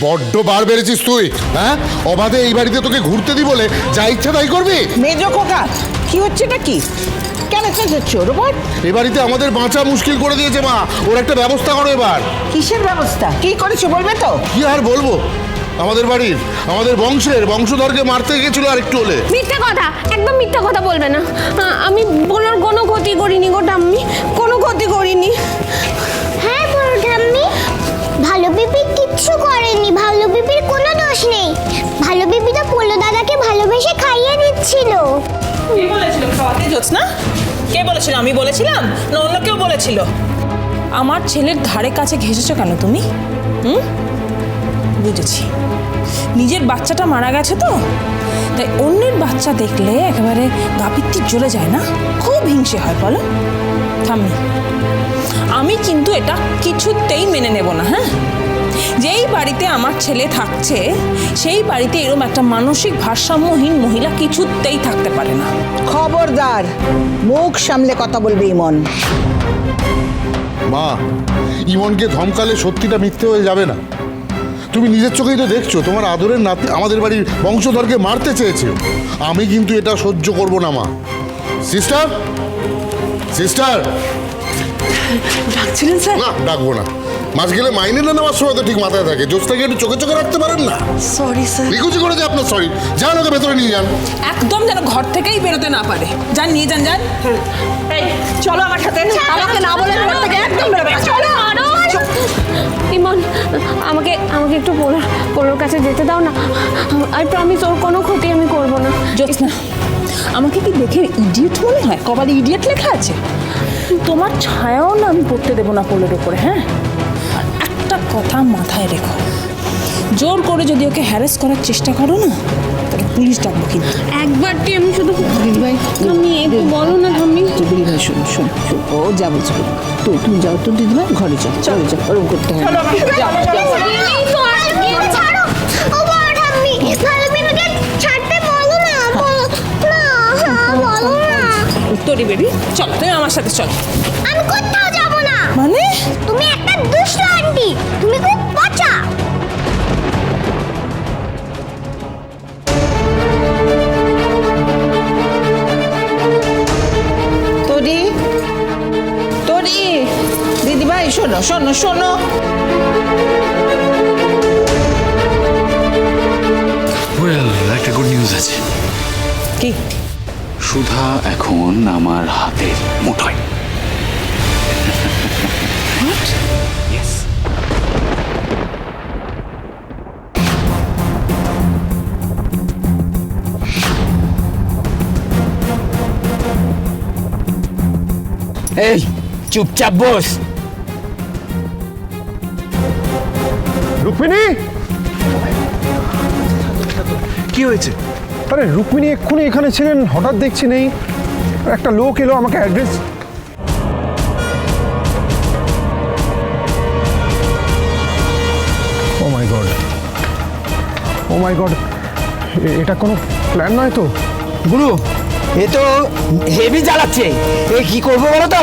বড্ড বার বেড়েছিস তুই হ্যাঁ? অবাধে এই বাড়িতে তোকে ঘুরতে দি বলে যা ইচ্ছা তাই করবি। মেজ খোকা কি হচ্ছে এটা কি? কেন চেঁচাচ্ছ উপর এ বাড়িতে আমাদের বাঁচা মুশকিল করে দিয়েছে মা। ওর একটা ব্যবস্থা করো এবার। কিসের ব্যবস্থা? কি করেছ বলবে তো? কি আর বলব? আমাদের বাড়ির আমাদের বংশের বংশধরকে মারতে গেছিল আর একটু হলে। মিথ্যা কথা একদম মিথ্যা কথা বলবে না। আ- আমি কোনো কোনো ক্ষতি করিনি গো ঠাম্মি কোনো ক্ষতি করিনি। খাওয়াতে জোৎস্না? কে বলেছিল? আমি বলেছিলাম? না, অন্য কেউ বলেছিল? আমার ছেলের ধারে কাছে ঘেসেছো কেন তুমি? হুম? বুঝেছি। নিজের বাচ্চাটা মারা গেছে তো? তাই অন্যের বাচ্চা দেখলে একেবারে গাপিত্তি জ্বলে যায় না? খুব হিংসে হয়, বলো। থামি আমি কিন্তু এটা কিছুতেই মেনে নেব না হ্যাঁ? যেই বাড়িতে আমার ছেলে থাকছে সেই বাড়িতে এরকম একটা মানসিক ভারসাম্যহীন মহিলা কিছুতেই থাকতে পারে না। খবরদার মুখ সামলে কথা বলবে ইমন। মা ইমনকে ধমকালে সত্যিটা মিথ্যে হয়ে যাবে না। তুমি নিজের চোখেই তো দেখছ তোমার আদরের নাতি আমাদের বাড়ির বংশধরকে মারতে চেয়েছে। আমি কিন্তু এটা সহ্য করব না মা। সিস্টার? সিস্টার? ডাকছিলেন স্যার? না ডাকবো না। মাস গেলে মাইনে না নেওয়ার সময় তো ঠিক মাথায় থাকে। জোসটাকে একটু চোখে চোখে রাখতে পারেন না? সরি স্যার লিখুচি করে যে আপনার সরি যান ওকে ভেতরে নিয়ে যান। একদম যেন ঘর থেকেই বেরোতে না পারে। যান নিয়ে যান যান। এই চলো আমার সাথে। আমাকে না বলে ঘর থেকে একদম বেরোবে। চলো ইমন আমাকে আমাকে একটু পোলোর পোলোর কাছে যেতে দাও না। আই প্রমিস ওর কোনো ক্ষতি আমি করব না। জ্যোৎস্না আমাকে কি দেখে ইডিয়েট মনে হয়? কপালে ইডিয়েট লেখা আছে? তোমার ছায়াও না আমি পড়তে দেবো না পোলের ওপরে হ্যাঁ? আর একটা কথা মাথায় রেখো। জোর করে যদি ওকে হ্যারেস করার চেষ্টা করো না তাহলে পুলিশ ডাকবো কিন্তু। একবারটি আমি শুধু ভাই? একটু বলো না আমি দিদি ভাই শোন শোন ও যাব তো তুমি যাও তো দিদি ভাই ঘরে যাও চলো। যাও ওরকম করতে হবে তোরি বেবি চল তুমি আমার সাথে চল। আমি কোথাও যাব না। মানে? তুমি একটা দুষ্ট আন্টি তুমি খুব পচা। তোরি তোরি দিদি ভাই শোনো শোনো শোনো। সুধা এখন আমার হাতের মুঠোয়। Yes. এই চুপচাপ বস। রুক্মিণী? কি হয়েছে? আরে রুক্মিণী এক্ষুনি এখানে ছিলেন, হঠাৎ দেখছি নেই। একটা লোক এলো আমাকে address oh my god oh my god এটা কোনো প্ল্যান নয় তো? গুরু, এ তো হেভি জ্বালাচ্ছে। এ কি করব বলো তো?